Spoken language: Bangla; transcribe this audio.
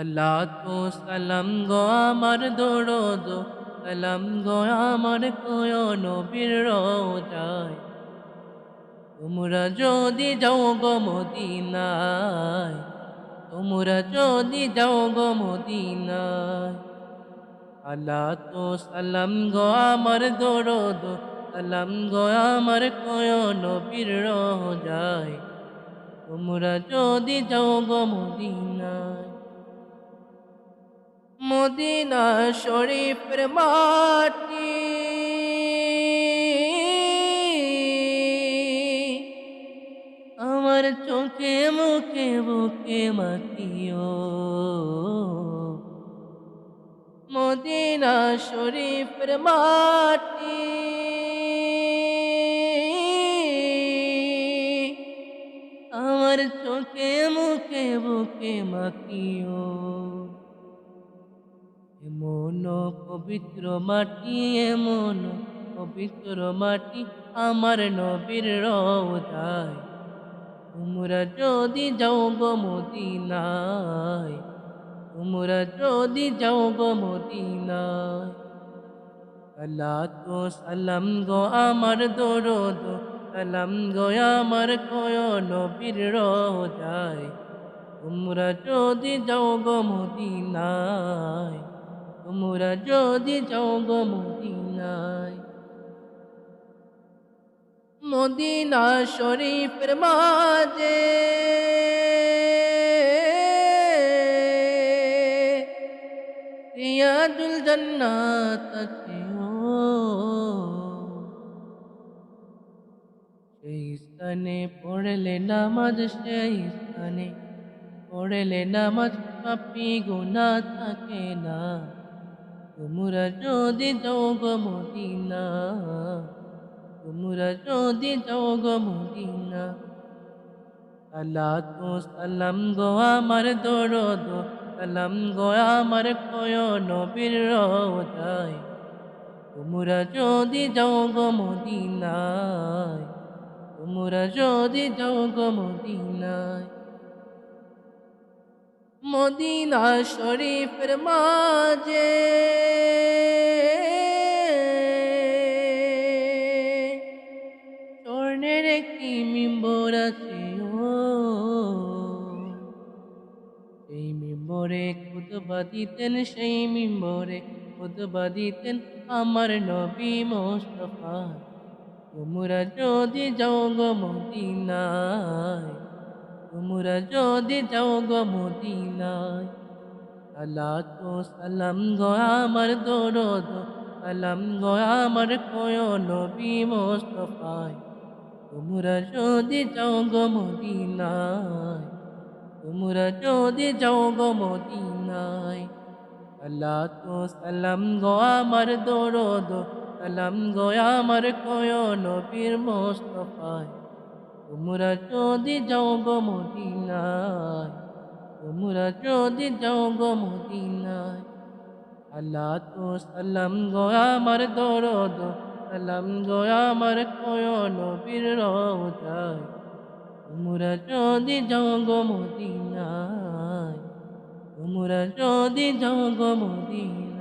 আল্লাহ তো সালাম গো আমার দরদ, সালাম গো আমার কয় নবীর রোজায়। তোমরা যদি যাও গো মদিনায়, তোমরা যদি যাও গো মদিনায়। আল্লাহ তো সালাম গো আমার দরদ, সালাম গো আমার কয় নবীর রোজায়। তোমরা যদি যাও গো মদিনায় মদিনা শরীফের মাটি। আমার চোখে মুখে বুকে মাতিও মদিনা শরীফের মাটি। আমার চোখে মুখে বুকে মাতিও এমন পবিত্র মাটি, এমন পবিত্র মাটি আমার নবীর রোজায় তোমরা যদি যাও গো মদিনায়, তোমরা যদি যাও গো মদিনায়। আল্লাহ তো সালাম গো আমার দরদ, সালাম গো আমার কয় নবীর রোজায় তোমরা যদি যাও গো মদিনায় তোমরা যদি যাও গো মদিনায়। মদিনা শরীফের মাঝে রিয়াজুল জান্নাত সেই স্থানে পড়লে নামাজ, সেই স্থানে পড়লে নামাজ পাপি গুনা থাকে না। তোমরা যদি যাও গো মদিনা, তোমরা যদি যাও গো মদিনা। আল্লাহ তো সালাম গো আমার দরদ, সালাম গো আমার কয় নবীর রোজায়। তোমরা যদি যাও গো মদিনায়, তোমরা যদি যাও গো মদিনায়। মদিনা শরীফের মাঝে একটি মিম্বর আছে সেই মিম্বরে খুতবা দিতেন, সেই মিম্বরে খুতবা দিতেন আমার নবী মোস্তফা। তোমরা যদি যাও গো মদিনায়, তোমরা যদি যাও গো মদিনায় তো সালাম গো আমার দরদ, সালাম গো আমার কয় নবী মোস্তফায়। তোমরা যদি যাও গো মদিনায়, তোমরা যদি যাও গো মদিনায়, আল্লাহ তো সালাম গো আমার দরদ, সালাম গো আমার কয় নবীর মোস্তফায়। তোমরা যদি যাও গো মদিনায়, তোমরা যদি যাও গো মদিনায়, আল্লাহ তো সালাম গো আমার দরদ সালাম গো আমার কয়, নবীর রোজায় তোমরা যদি যাও গো মদিনায়, তোমরা যদি যাও গো মদিনায়।